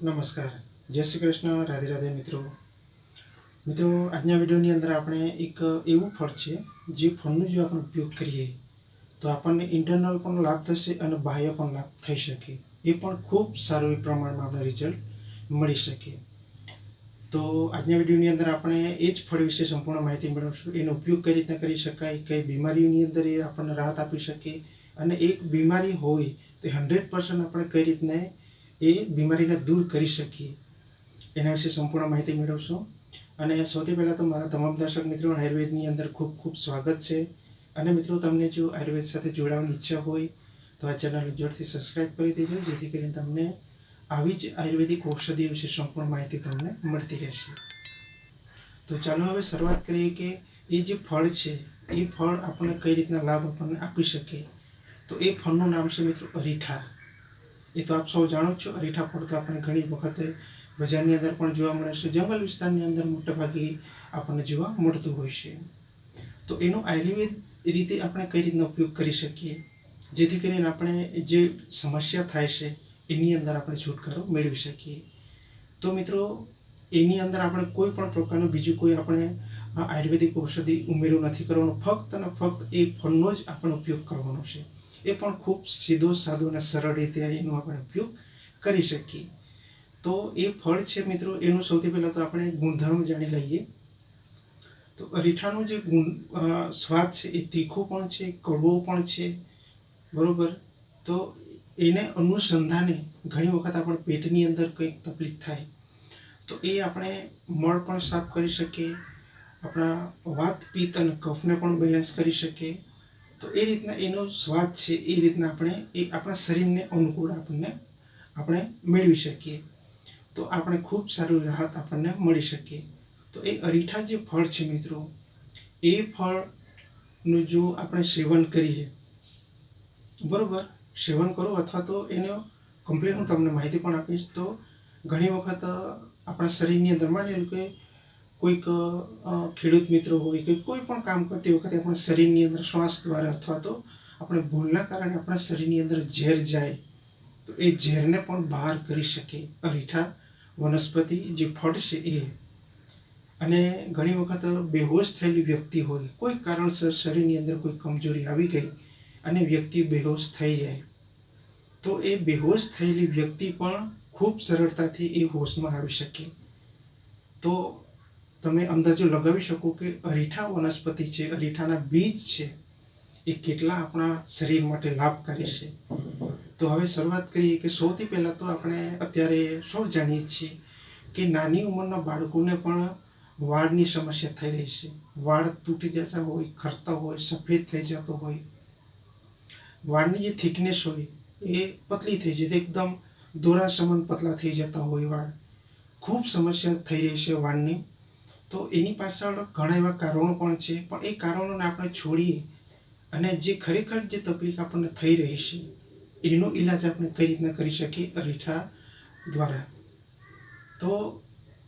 નમસ્કાર. જય શ્રી કૃષ્ણ, રાધે રાધે મિત્રો. મિત્રો, આજના વિડીયોની અંદર આપણે એક એવું ફળ છે, જે ફળનો જો આપણે ઉપયોગ કરીએ, તો આપણને ઇન્ટરનલ પણ લાભ થશે અને બાહ્ય પણ લાભ થઈ શકે. એ પણ ખૂબ સારું પ્રમાણમાં આપણે રિઝલ્ટ મળી શકે. તો આજના વિડીયોની અંદર આપણે એ જ ફળ વિશે સંપૂર્ણ માહિતી મેળવશું. એનો ઉપયોગ કઈ રીતના કરી શકાય, કઈ બીમારીઓની અંદર એ આપણને રાહત આપી શકે, અને એક બીમારી હોય તો હંડ્રેડ પર્સન્ટ આપણે કઈ રીતના એ બીમારીને દૂર કરી શકીએ. એના વિશે સંપૂર્ણ માહિતી મેળવશું. અને સૌથી પહેલાં તો મારા તમામ દર્શક મિત્રો, આયુર્વેદની અંદર ખૂબ ખૂબ સ્વાગત છે. અને મિત્રો, તમને જો આયુર્વેદ સાથે જોડાવાની ઈચ્છા હોય, તો આ ચેનલને જોરથી સબસ્ક્રાઈબ કરી દેજો, જેથી કરીને તમને આવી જ આયુર્વેદિક ઔષધિ વિશે સંપૂર્ણ માહિતી તમને મળતી રહેશે. તો ચાલો હવે શરૂઆત કરીએ કે એ જે ફળ છે, એ ફળ આપણને કઈ રીતના લાભ આપણને આપી શકે? તો એ ફળનું નામ છે મિત્રો, અરીઠા. એ તો આપ સૌ જાણો છો. અરીઠા તો આપણે ઘણી વખતે બજારની અંદર પણ જોવા મળે છે. જંગલ વિસ્તારની અંદર મોટાભાગે આપણને જોવા મળતું હોય છે. તો એનો આયુર્વેદ રીતે આપણે કઈ રીતના ઉપયોગ કરી શકીએ? જેથી કરીને આપણે જે સમસ્યા થાય છે, એની અંદર આપણે છુટકારો મેળવી શકીએ. તો મિત્રો, એની અંદર આપણે કોઈ પણ પ્રકારનું બીજું કોઈ આપણે આયુર્વેદિક ઔષધિ ઉમેરો નથી કરવાનો. ફક્ત અને ફક્ત એ ફળનો જ આપણે ઉપયોગ કરવાનો છે. એ પણ ખૂબ સીધો, સાદો અને સરળ રીતે એનો આપણે ઉપયોગ કરી શકીએ. તો એ ફળ છે મિત્રો, એનું સૌથી પહેલાં તો આપણે ગુણધર્મ જાણી લઈએ. તો અરીઠાનું જે ગુણ સ્વાદ છે એ તીખો પણ છે, કડવો પણ છે, બરાબર? તો એને અનુસંધાને ઘણી વખત આપણે પેટની અંદર કંઈક તકલીફ થાય. તો એ આપણે મળ પણ સાફ કરી શકીએ, આપણા વાત પિત્ત અને કફને પણ બેલેન્સ કરી શકીએ. તો એ રીતના એનો સ્વાદ છે, એ રીતના આપણે એ આપણા શરીરને અનુકૂળ આપણને આપણે મેળવી શકીએ. તો આપણે ખૂબ સારું રાહત આપણને મળી શકે તો એ અરીઠા જે ફળ છે મિત્રો, એ ફળનું જો આપણે સેવન કરીએ, બરાબર? સેવન કરો અથવા તો એનો કમ્પ્લીટ હું તમને માહિતી પણ આપીશ. તો ઘણી વખત આપણા શરીરની અંદરમાં જે લો કે કોઈક ખેડૂત મિત્રો હોય કે કોઈ પણ કામ કરતી વખતે આપણા શરીરની અંદર શ્વાસ દ્વારા અથવા તો આપણે ભૂલના કારણે આપણા શરીરની અંદર ઝેર જાય, તો એ ઝેરને પણ બહાર કરી શકે. અરીઠા વનસ્પતિ જે ફળ છે એ. અને ઘણી વખત બેહોશ થયેલી વ્યક્તિ હોય, કોઈ કારણસર શરીરની અંદર કોઈ કમજોરી આવી ગઈ અને વ્યક્તિ બેહોશ થઈ જાય, તો એ બેહોશ થયેલી વ્યક્તિ પણ ખૂબ સરળતાથી એ હોશમાં આવી શકે. તો તમે અંદાજો લગાવી શકો કે અરીઠા વનસ્પતિ છે, અરીઠાના બીજ છે, એ કેટલા આપણા શરીર માટે લાભકારી છે? તો હવે શરૂઆત કરીએ કે સૌથી પહેલાં તો આપણે અત્યારે સૌ જાણીએ છીએ કે નાની ઉંમરના બાળકોને પણ વાળની સમસ્યા થઈ રહી છે. વાળ તૂટી જતા હોય, ખરતા હોય, સફેદ થઈ જતો હોય. વાળની જે થિકનેસ હોય, એ પતલી થઈ જતી એકદમ દોરા સમાન પતલા થઈ જતા હોય વાળ. ખૂબ સમસ્યા થઈ રહી છે વાળની. તો એની પાછળ ઘણા એવા કારણો પણ છે. પણ એ કારણોને આપણે છોડીએ અને જે ખરેખર જે તકલીફ આપણને થઈ રહી છે, એનો ઈલાજ આપણે કઈ રીતના કરી શકીએ? અરીઠા દ્વારા. તો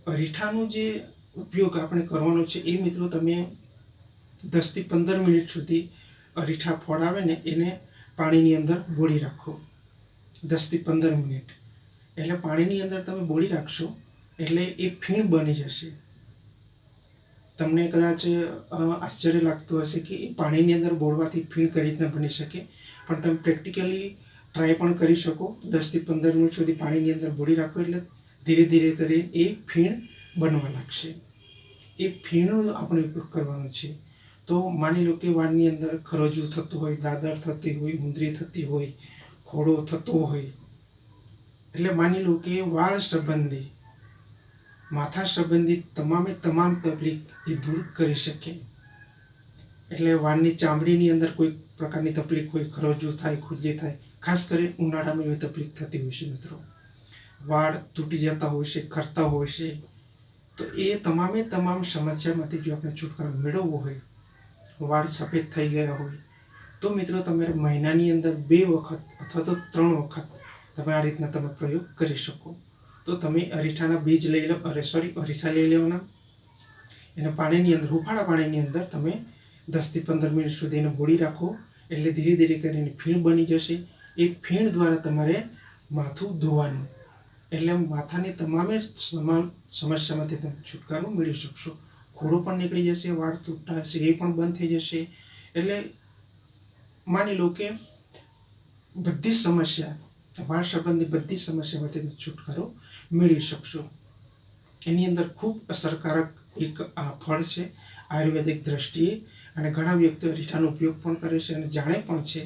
અરીઠાનો જે ઉપયોગ આપણે કરવાનો છે, એ મિત્રો તમે દસથી પંદર મિનિટ સુધી અરીઠા ફળ ને એને પાણીની અંદર બોળી રાખો. દસથી પંદર મિનિટ. એટલે પાણીની અંદર તમે બોળી રાખશો એટલે એ ફીણ બની જશે. તમને કદાચ આશ્ચર્ય લાગતું હશે કે એ પાણીની અંદર બોળવાથી ફીણ કઈ રીતના બની શકે. પણ તમે પ્રેક્ટિકલી ટ્રાય પણ કરી શકો. દસથી પંદર મિનિટ સુધી પાણીની અંદર બોળી રાખો એટલે ધીરે ધીરે કરી એ ફીણ બનવા લાગશે. એ ફીણનો આપણે ઉપયોગ કરવાનો છે. તો માની લો કે વાળની અંદર ખરજવું થતું હોય, દાદર થતી હોય ઉંદરી થતી હોય, ખોડો થતો હોય. એટલે માની લો કે વાળ સંબંધી માથા સંબંધિત તમામે તમામ તકલીફ એ દૂર કરી શકે. એટલે વાળની ચામડીની અંદર કોઈ પ્રકારની તકલીફ હોય ખરજો થાય ખુજલી થાય, ખાસ કરી ઉનાળામાં એવી તકલીફ થતી હોય છે મિત્રો. વાળ તૂટી જતા હોય છે, ખરતા હોય છે, તો એ તમામે તમામ સમસ્યામાંથી જો આપણે છુટકારો મેળવવો હોય, વાળ સફેદ થઈ ગયા હોય, તો મિત્રો તમારે મહિનાની અંદર બે વખત અથવા તો ત્રણ વખત તમે આ રીતના તમે પ્રયોગ કરી શકો. તો તમે અરીઠાના બીજ લઈ લો, અરે સોરી અરીઠા લઈ લેવાના. એને પાણીની અંદર, હુફાળા પાણીની અંદર તમે દસથી પંદર મિનિટ સુધી એને બોળી રાખો, એટલે ધીરે ધીરે કરીને ફીણ બની જશે. એ ફીણ દ્વારા તમારે માથું ધોવાનું. એટલે માથાની તમામે તમામ સમસ્યામાંથી તમે છુટકારો મેળવી શકશો. ખોડો પણ નીકળી જશે, વાળ તૂટતા હશે, એ પણ બંધ થઈ જશે. એટલે માની લો કે બધી સમસ્યા, વાળ સંબંધી બધી સમસ્યામાંથી તમે છુટકારો મેળવી શકશો. એની અંદર ખૂબ અસરકારક એક, આ ફળ છે, આયુર્વેદિક દ્રષ્ટિએ, અને ઘણા વ્યક્તિઓ રીઠાનો ઉપયોગ પણ કરે છે અને જાણે પણ છે.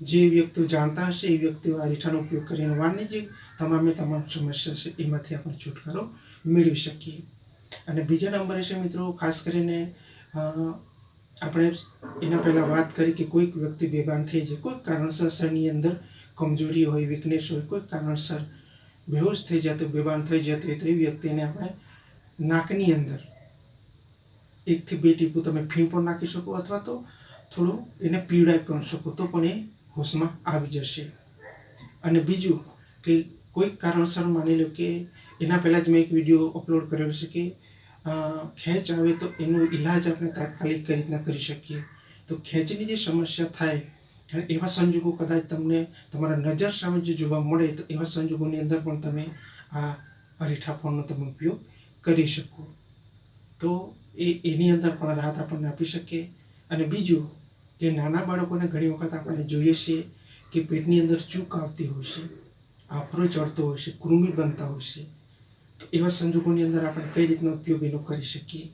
જે વ્યક્તિઓ જાણતા હશે, એ વ્યક્તિઓ આ રીઠાનો ઉપયોગ કરીને વાણિજ્યિક તમામે તમામ સમસ્યા છે, એમાંથી આપણે છુટકારો મેળવી શકીએ. અને બીજા નંબરે છે મિત્રો, ખાસ કરીને આપણે એના પહેલાં વાત કરી કે કોઈક વ્યક્તિ બેભાન થઈ જાય. કોઈક કારણસર શરીરની અંદર કમજોરી હોય વીકનેસ હોય કોઈક કારણસર બેહોશ થઈ જતો, બેભાન થઈ જતો હોય તો એ વ્યક્તિને આપણે નાકની અંદર એકથી બે ટીપું તમે ફી પણ નાખી શકો અથવા તો થોડું એને પીવડાવી પણ શકો તો પણ એ હોશમાં આવી જશે. અને બીજું કે કોઈક કારણસર માની લો કે એના પહેલાં જ મેં એક વીડિયો અપલોડ કર્યો છે કે ખેંચ આવે તો એનો ઈલાજ આપણે તાત્કાલિક રીતના કરી શકીએ? તો ખેંચની જે સમસ્યા થાય એવા સંજોગો કદાચ તમને તમારા નજર સામે જો જોવા મળે તો એવા સંજોગોની અંદર પણ તમે આ અરીઠા ફળનો તમે ઉપયોગ કરી શકો. તો એ એની અંદર પણ રાહત આપણને આપી શકે. અને બીજું કે નાના બાળકોને ઘણી વખત આપણે જોઈએ છીએ કે પેટની અંદર ચૂક આવતી હોય છે, આફરો ચડતો હોય છે, કૃમિ બનતા હોય છે. તો એવા સંજોગોની અંદર આપણે કઈ રીતનો ઉપયોગ એનો કરી શકીએ?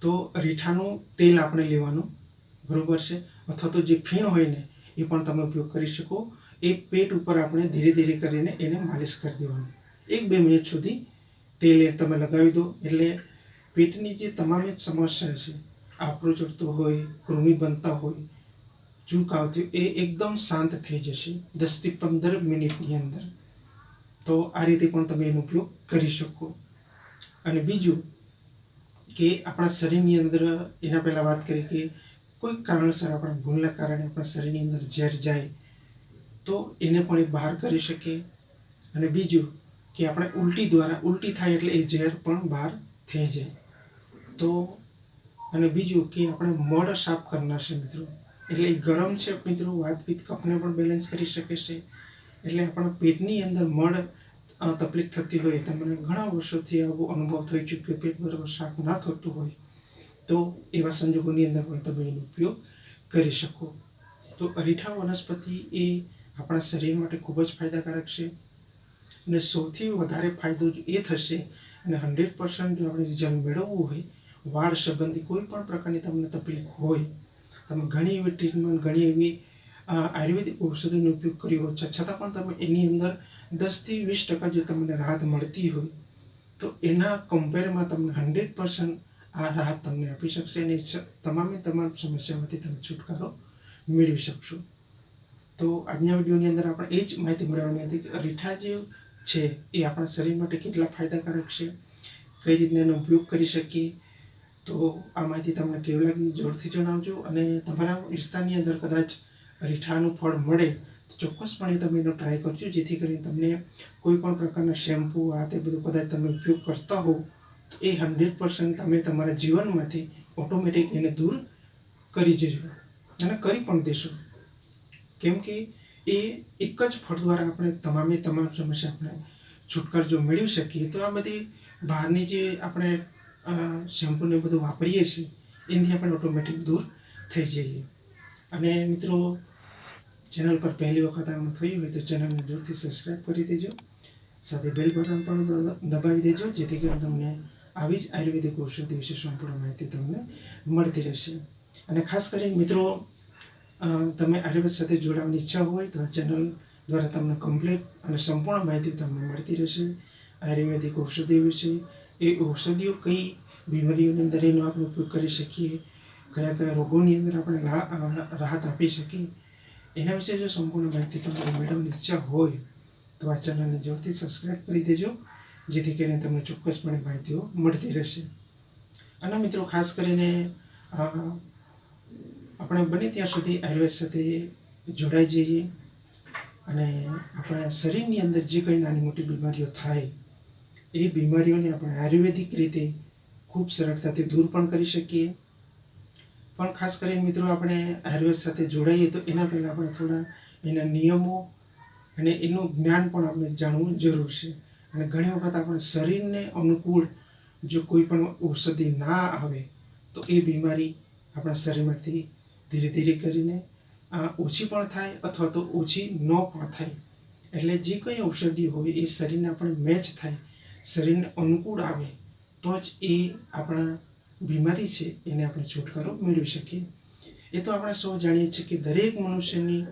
તો રીઠાનું તેલ આપણે લેવાનું બરાબર છે. અથવા તો જે ફીણ હોય ને, એ પણ તમે ઉપયોગ કરી શકો. એ પેટ ઉપર આપણે ધીરે ધીરે કરીને એને માલિશ કરી દેવાનું. એક બે મિનિટ સુધી તેલ તમે લગાવી દો. એટલે પેટની જે તમામ જ સમસ્યા છે આપણો ચડતો હોય, કૃમિ બનતા હોય, ચૂક આવતી એ એકદમ શાંત થઈ જશે દસથી પંદર મિનિટની અંદર. તો આ રીતે પણ તમે એનો ઉપયોગ કરી શકો. અને બીજું કે આપણા શરીરની અંદર, એના પહેલાં વાત કરી કે કોઈ કારણસર આપણા ભૂલના કારણે આપણા શરીરની અંદર ઝેર જાય, તો એને પણ એ બહાર કરી શકે. અને બીજું કે આપણે ઉલટી દ્વારા, ઉલટી થાય એટલે એ ઝેર પણ બહાર થઈ જાય. તો, અને બીજું કે આપણે મળ સાફ કરનાર છે મિત્રો. એટલે એ ગરમ છે મિત્રો વાતપીત કપને પણ બેલેન્સ કરી શકે છે. એટલે આપણા પેટની અંદર મળ તકલીફ થતી હોય તમને ઘણા વર્ષોથી આવો અનુભવ થઈ ચૂક્યો પેટ બરાબર સાફ ના થતું હોય. તો એવા સંજોગોની અંદર પણ તમે એનો ઉપયોગ કરી શકો. તો અરીઠા વનસ્પતિ એ આપણા શરીર માટે ખૂબ જ ફાયદાકારક છે અને સૌથી વધારે ફાયદો એ થશે અને હંડ્રેડ પર્સન્ટ જો આપણે રિઝલ્ટ મેળવવું હોય, વાળ સંબંધી કોઈ પણ પ્રકારની તમને તકલીફ હોય, તમે ઘણી એવી ટ્રીટમેન્ટ, ઘણી એવી આયુર્વેદિક ઔષધિનો ઉપયોગ કર્યો હોય છે છતાં પણ તમે એની અંદર દસથી વીસ ટકા જો તમને રાહત મળતી હોય, તો એના કમ્પેરમાં તમને હંડ્રેડ પર્સન્ટ આ રાહત તમને આપી શકશે અને તમામે તમામ સમસ્યામાંથી તમે છુટકારો મેળવી શકશો. તો આજના વિડીયોની અંદર આપણે એ જ માહિતી મેળવવાની હતી કે રીઠા જે છે એ આપણા શરીર માટે કેટલા ફાયદાકારક છે, કઈ રીતના એનો ઉપયોગ કરી શકીએ, તો આ માહિતી તમને કેવી લાગી જોરથી જણાવજો અને તમારા વિસ્તારની અંદર કદાચ રીઠાનું ફળ મળે તો ચોક્કસપણે તમે એનો ટ્રાય કરજો, જેથી કરીને તમને કોઈ પણ પ્રકારના શેમ્પૂ આ તે બધું કદાચ તમે ઉપયોગ કરતા હો તો એ હંડ્રેડ પર્સન્ટ તમે તમારા જીવનમાંથી ઓટોમેટિક એને દૂર કરી જજો અને કરી પણ દેશો. કેમ કે એ એક જ ફળ દ્વારા આપણે તમામે તમામ સમસ્યા આપણે છુટકારો જો મેળવી શકીએ. તો આ બધી બહારની જે આપણે શેમ્પૂને બધું વાપરીએ છીએ એની આપણે ઓટોમેટિક દૂર થઈ જઈએ. અને મિત્રો ચેનલ પર પહેલી વખત આમ થયું હોય તો ચેનલને જોરથી સબસ્ક્રાઈબ કરી દેજો. સાથે બેલ બટન પણ દબાવી દેજો, જેથી કરીને તમને આવી જ આયુર્વેદિક ઔષધિ વિશે સંપૂર્ણ માહિતી તમને મળતી રહેશે. અને ખાસ કરીને મિત્રો તમે આયુર્વેદ સાથે જોડાવાની ઈચ્છા હોય તો આ ચેનલ દ્વારા તમને કમ્પ્લીટ અને સંપૂર્ણ માહિતી તમને મળતી રહેશે. આયુર્વેદિક ઔષધિ વિશે, એ ઔષધિઓ કઈ બીમારીઓની અંદર એનો આપણે ઉપયોગ કરી શકીએ, કયા કયા રોગોની અંદર આપણે રાહત આપી શકીએ, એના વિશે જો સંપૂર્ણ માહિતી તમને મેળવવાની ઈચ્છા હોય તો આ ચેનલને જોરથી સબસ્ક્રાઈબ કરી દેજો. જેથી કરીને તમને ચોક્કસપણે માહિતીઓ મળતી રહેશે. અને મિત્રો, ખાસ કરીને આપણે બને ત્યાં સુધી આયુર્વેદ સાથે જોડાઈ જઈએ અને આપણા શરીરની અંદર જે કંઈ નાની મોટી બીમારીઓ થાય, એ બીમારીઓને આપણે આયુર્વેદિક રીતે ખૂબ સરળતાથી દૂર પણ કરી શકીએ. પણ ખાસ કરીને મિત્રો, આપણે આયુર્વેદ સાથે જોડાઈએ તો એના પહેલાં આપણે થોડા એના નિયમો અને એનું જ્ઞાન પણ આપણે જાણવું જરૂર છે. અને ઘણી વખત આપણે શરીરને અનુકૂળ જો કોઈ પણ ઔષધિ ના આવે, તો એ બીમારી આપણા શરીરમાંથી ધીરે ધીરે કરીને ઓછી પણ થાય અથવા તો ઓછી ન પણ થાય. એટલે જે કંઈ ઔષધિ હોય એ શરીરને આપણે મેચ થાય, શરીરને અનુકૂળ આવે, તો જ એ આપણા બીમારી છે એને આપણે છુટકારો મેળવી શકીએ. એ તો આપણે સૌ જાણીએ છીએ કે દરેક મનુષ્યની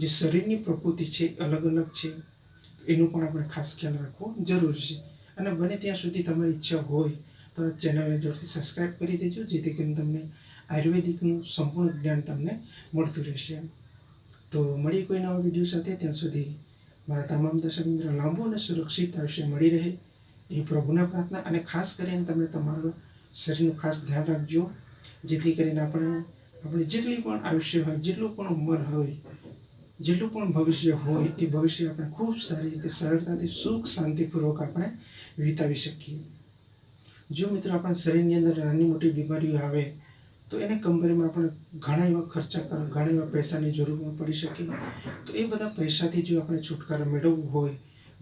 જે શરીરની પ્રકૃતિ છે અલગ અલગ છે. એનું પણ આપણે ખાસ ખ્યાલ રાખવો જરૂરી છે. અને બને ત્યાં સુધી તમારી ઈચ્છા હોય તો ચેનલને જોરથી સબસ્ક્રાઈબ કરી દેજો, જેથી કરીને તમને આયુર્વેદિકનું સંપૂર્ણ જ્ઞાન તમને મળતું રહેશે. તો મળીએ કોઈ નવા વીડિયો સાથે. ત્યાં સુધી મારા તમામ દર્શક મિત્રો લાંબુ અને સુરક્ષિત આયુષ્ય મળી રહે. એ પ્રભુના પ્રાર્થના અને ખાસ કરીને તમે તમારું શરીરનું ખાસ ધ્યાન રાખજો. જેથી કરીને આપણે આપણે જેટલી પણ આયુષ્ય હોય, જેટલું પણ ઉંમર હોય જેટલું પણ ભવિષ્ય હોય એ ભવિષ્ય આપણે ખૂબ સારી રીતે, સરળતાથી સુખ શાંતિપૂર્વક આપણે વિતાવી શકીએ. જો મિત્રો આપણા શરીરની અંદર નાની મોટી બીમારીઓ આવે, તો એને કંપનીમાં આપણે ઘણા એવા ખર્ચા કર, ઘણા એવા પૈસાની જરૂર પણ પડી શકે તો એ બધા પૈસાથી જો આપણે છુટકારો મેળવવો હોય,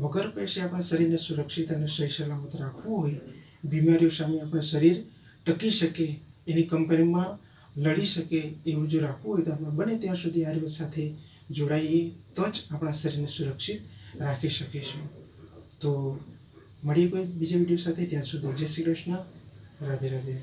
વગર પૈસે આપણા શરીરને સુરક્ષિત અને સહી સલામત રાખવું હોય, બીમારીઓ સામે આપણે શરીર ટકી શકે, એની કંપનીમાં લડી શકે, એવું જો રાખવું હોય તો આપણે બને ત્યાં સુધી આયુર્વેદ સાથે જોડાઈએ તો જ આપણા શરીરને સુરક્ષિત રાખી શકીશું. તો મળીએ કોઈ બીજા વીડિયો સાથે. ત્યાં સુધી જય શ્રી કૃષ્ણ. રાધે રાધે.